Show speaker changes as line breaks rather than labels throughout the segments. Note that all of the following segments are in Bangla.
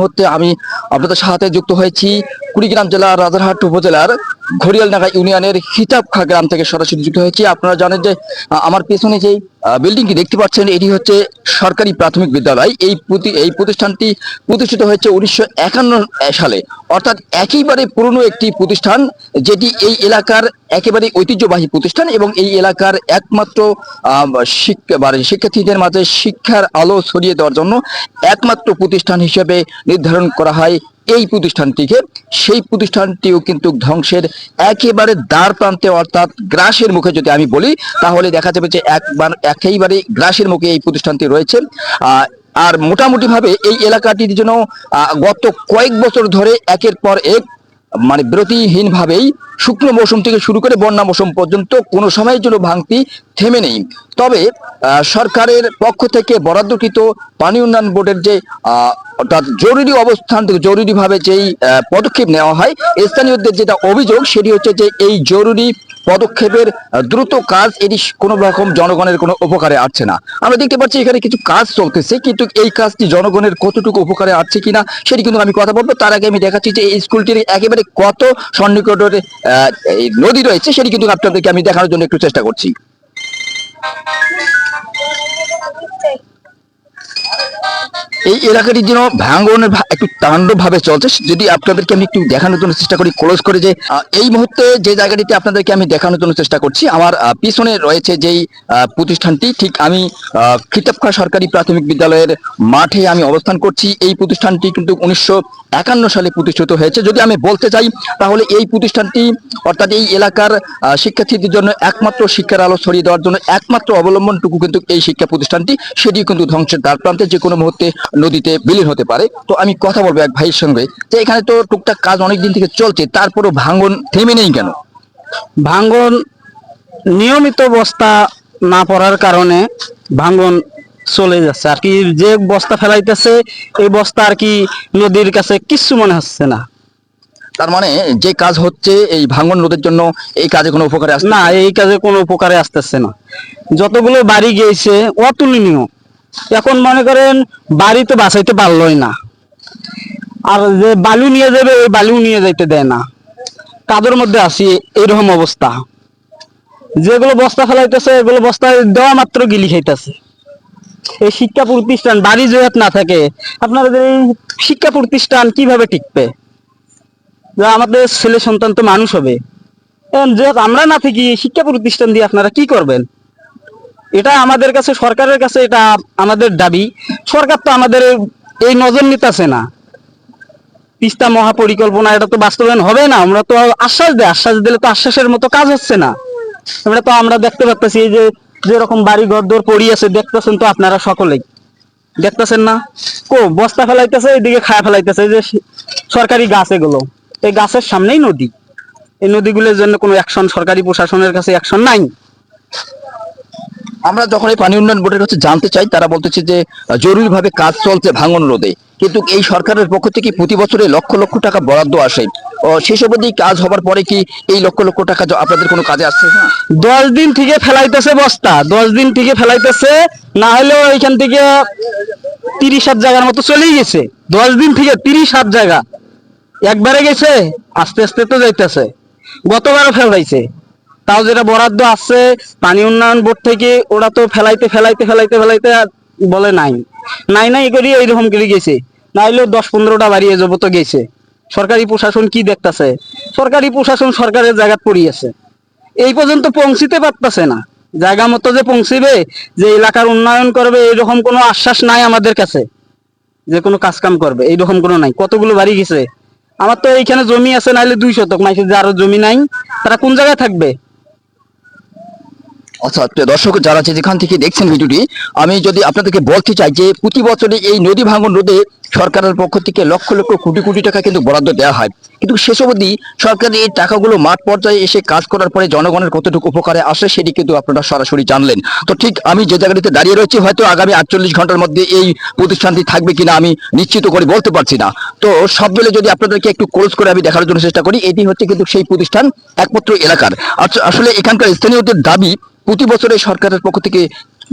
মুহূর্তে আমি আপনাদের সাথে যুক্ত হয়েছি কুড়িগ্রাম জেলার রাজারহাট উপজেলার ঘড়িয়ালডাঙ্গা ইউনিয়নের হিতাবখা গ্রাম থেকে সরাসরি যুক্ত হয়েছি। আপনারা জানেন যে আমার পেছনে যে বিল্ডিংটি দেখতে পাচ্ছেন? এটি হচ্ছে সরকারি প্রাথমিক বিদ্যালয়। এই এই প্রতিষ্ঠানটি প্রতিষ্ঠিত হয়েছে উনিশশো একান্ন সালে। অর্থাৎ একেবারে পুরনো একটি প্রতিষ্ঠান, যেটি এই এলাকার একেবারে ঐতিহ্যবাহী প্রতিষ্ঠান এবং এই এলাকার একমাত্র মানে শিক্ষার্থীদের মাঝে শিক্ষার আলো ছড়িয়ে দেওয়ার জন্য একমাত্র প্রতিষ্ঠান হিসেবে নির্ধারণ করা হয় এই প্রতিষ্ঠানটিকে। সেই প্রতিষ্ঠানটিও কিন্তু ধ্বংসের একেবারে দ্বার প্রান্তে, অর্থাৎ গ্রাসের মুখে যদি আমি বলি, তাহলে দেখা যাবে যে একবার একেবারে গ্রাসের মুখে এই প্রতিষ্ঠানটি রয়েছে। আর মোটামুটি ভাবে এই এলাকাটির জন্য গত কয়েক বছর ধরে একের পর এক মানে বিরতিহীন ভাবেই শুকনো মৌসুম থেকে শুরু করে বন্যা মৌসুম পর্যন্ত কোনো সময়ের জন্য ভাঙতি থেমে নেই। তবে সরকারের পক্ষ থেকে বরাদ্দকৃত পানি উন্নয়ন বোর্ডের যে অর্থাৎ জরুরি অবস্থান থেকে জরুরিভাবে যেই পদক্ষেপ নেওয়া হয়, স্থানীয়দের যেটা অভিযোগ সেটি হচ্ছে যে এই জরুরি পদক্ষেপের দ্রুত কাজ এটি কোনো রকম জনগণের কোনো উপকারে আসছে না। আমরা দেখতে পাচ্ছি এখানে কিছু কাজ চলতেছে, কিন্তু এই কাজটি জনগণের কতটুকু উপকারে আসছে কিনা সেটি কিন্তু আমি কথা বলব। তার আগে আমি দেখাচ্ছি যে এই স্কুলটির একেবারে কত সন্নিকটের নদী রয়েছে সেটি কিন্তু আপনাদেরকে আমি দেখানোর জন্য একটু চেষ্টা করছি। এই এলাকাটির জন্য ভাঙ্গনের একটু তাণ্ডব ভাবে চলছে। যদি আপনাদেরকে আমি একটু দেখানোর জন্য চেষ্টা করি ক্লোজ করে যে এই মুহূর্তে যে জায়গাটিতে আপনাদেরকে আমি দেখানোর জন্য চেষ্টা করছি, আমার পিছনে রয়েছে যেই প্রতিষ্ঠানটি, ঠিক আমি খিতাবখা সরকারি প্রাথমিক বিদ্যালয়ের মাঠে আমি অবস্থান করছি। এই প্রতিষ্ঠানটি কিন্তু উনিশশো একান্ন সালে প্রতিষ্ঠিত হয়েছে। যদি আমি বলতে চাই, তাহলে এই প্রতিষ্ঠানটি, অর্থাৎ এই এলাকার শিক্ষার্থীদের জন্য একমাত্র শিক্ষার আলো ছড়িয়ে দেওয়ার জন্য একমাত্র অবলম্বনটুকু কিন্তু এই শিক্ষা প্রতিষ্ঠানটি সেটি কিন্তু ধ্বংসের দ্বার প্রান্তে। যে কোনো মুহূর্তে নদীতে বিলীন হতে পারে। তো আমি কথা বলব এক ভাইয়ের সঙ্গে যে এখানে তো টুকটাক কাজ অনেক দিন থেকে চলছে তারপরও ভাঙ্গন থেমে নেই কেন?
ভাঙ্গন নিয়মিত বস্তা না পড়ার কারণে ভাঙ্গন চলে যাচ্ছে। আর কি যে বস্তা ফেলাইতেছে এই বস্তা আর কি নদীর কাছে কিচ্ছু মনে হচ্ছে না।
তার মানে যে কাজ হচ্ছে এই ভাঙন রোধের জন্য এই কাজে কোনো উপকারে আসছে
না? এই কাজে কোনো উপকারে আসতেছে না। যতগুলো বাড়ি গিয়েছে অতুলনীয়। এখন মনে করেন বাড়ি তো বাঁচাইতে পারলোই না। আর যে বালু নিয়ে যাবে, ওই বালু নিয়ে যাইতে দেয় না। কাদের মধ্যে আছি, এইরকম অবস্থা। যেগুলো বস্তা ফেলাইতেছে, এগুলো বস্তায় দেওয়া মাত্র গিলি খাইতেছে। এই শিক্ষা প্রতিষ্ঠান, বাড়ি জয়াত না থাকে আপনাদের এই শিক্ষা প্রতিষ্ঠান কীভাবে টিকবে? যে আমাদের ছেলে সন্তান তো মানুষ হবে। এখন যে আমরা না থাকি শিক্ষা প্রতিষ্ঠান দিয়ে আপনারা কি করবেন? এটা আমাদের কাছে, সরকারের কাছে এটা আমাদের দাবি। সরকার তো আমাদের এই নজর নিতেছে না। তিস্তা মহাপরিকল্পনা, এটা তো বাস্তবায়ন হবে না। আমরা তো আশ্বাস দেয় আশ্বাস দিলে তো আশ্বাসের মতো কাজ হচ্ছে না। আমরা তো, আমরা দেখতে পাচ্ছি এই যে, যেরকম বাড়ি ঘর দর পড়ি আছে, দেখতেছেন তো আপনারা সকলেই। দেখতেছেন না? কো, বস্তা ফেলাইতেছে এদিকে খায়া ফেলাইতেছে যে সরকারি গাছ এগুলো। এই গাছের সামনেই নদী। এই নদীগুলোর জন্য কোনো অ্যাকশন সরকারি প্রশাসনের কাছে অ্যাকশন নাই।
আমরা যখন এই পানি উন্নয়ন বোর্ডের কাছে জানতে চাই, তারা বলতেছে যে জরুরি ভাবে কাজ চলছে ভাঙন রোধে। কিন্তু এই সরকারের পক্ষ থেকে প্রতি বছরে লক্ষ লক্ষ টাকা বরাদ্দ আসে। শেষ অবধি কাজ হবার পরে কি এই লক্ষ লক্ষ টাকা আপনাদের কোনো কাজে আসছে
দশ দিন থেকে ফেলাইতেছে বস্তা। দশ দিন থেকে ফেলাইতেছে। না হলেও এখান থেকে তিরিশ হাত জায়গার মতো চলেই গেছে। দশ দিন থেকে তিরিশ হাত জায়গা। একবারে গেছে, আস্তে আস্তে তো যাইতেছে। গতবারও ফেলাইছে। তাও যেটা বরাদ্দ আছে, পানি উন্নয়ন বোর্ড থেকে ওরা তো ফেলাইতে ফেলাইতে ফেলাইতে ফেলাইতে বলে নাই। নাই নাই করি এইরকম করে গেছে। না হলেও দশ পনেরোটা বাড়িয়ে যাব তো গেছে। সরকারি প্রশাসন কি দেখতাছে? সরকারি প্রশাসন সরকারের জায়গা পড়িয়েছে এই পর্যন্ত পৌঁছিতে পারতেছে না। জায়গা মতো যে পৌঁছিবে, যে এলাকার উন্নয়ন করবে, এইরকম কোনো আশ্বাস নাই আমাদের কাছে। যে কোনো কাজ কাম করবে, এইরকম কোনো নাই। কতগুলো বাড়ি গেছে? আমার তো এইখানে জমি আছে নাহলে দুই শতক। মাইসে যে আরও জমি নাই, তারা কোন জায়গায় থাকবে?
আচ্ছা প্রিয় দর্শক যারা যে যেখান থেকে দেখছেন ভিডিওটি, আমি যদি আপনাদেরকে বলতে চাই যে প্রতি বছরে এই নদী ভাঙন রোধে সরকারের পক্ষ থেকে লক্ষ লক্ষ কোটি কোটি টাকা কিন্তু বরাদ্দ দেওয়া হয়। কিন্তু শেষ অবধি সরকার এই টাকাগুলো মাঠ পর্যায়ে এসে কাজ করার পরে জনগণের কতটুকু উপকারে আসে সেটি কিন্তু আপনারা সরাসরি জানলেন। তো ঠিক আমি যে জায়গাটিতে দাঁড়িয়ে রয়েছি, হয়তো আগামী আটচল্লিশ ঘণ্টার মধ্যে এই প্রতিষ্ঠানটি থাকবে কিনা আমি নিশ্চিত করে বলতে পারছি না। তো সব মিলে যদি আপনাদেরকে একটু ক্লোজ করে আমি দেখার জন্য চেষ্টা করি, এটি হচ্ছে কিন্তু সেই প্রতিষ্ঠান একমাত্র এলাকার। আচ্ছা আসলে এখানকার স্থানীয়দের দাবি প্রতি বছরে সরকারের পক্ষ থেকে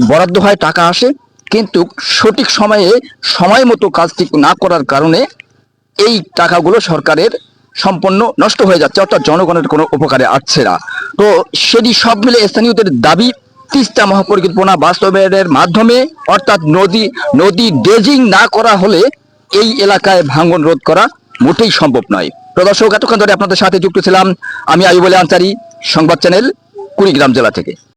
বরাদ্দ হয়, টাকা আসে। কিন্তু সঠিক সময়ে, সময় মতো কাজটি না করার কারণে এই টাকাগুলো সরকারের সম্পূর্ণ নষ্ট হয়ে যাচ্ছে, অর্থাৎ জনগণের কোনো উপকারে আসছে না। তো সেটি সব মিলে স্থানীয়দের দাবি, তিস্তা মহাপরিকল্পনা বাস্তবায়নের মাধ্যমে, অর্থাৎ নদী নদী ড্রেজিং না করা হলে এই এলাকায় ভাঙন রোধ করা মোটেই সম্ভব নয়। প্রদর্শক এতক্ষণ ধরে আপনাদের সাথে যুক্ত ছিলাম আমি আইবলে আনসারি, সংবাদ চ্যানেল কুড়িগ্রাম জেলা থেকে।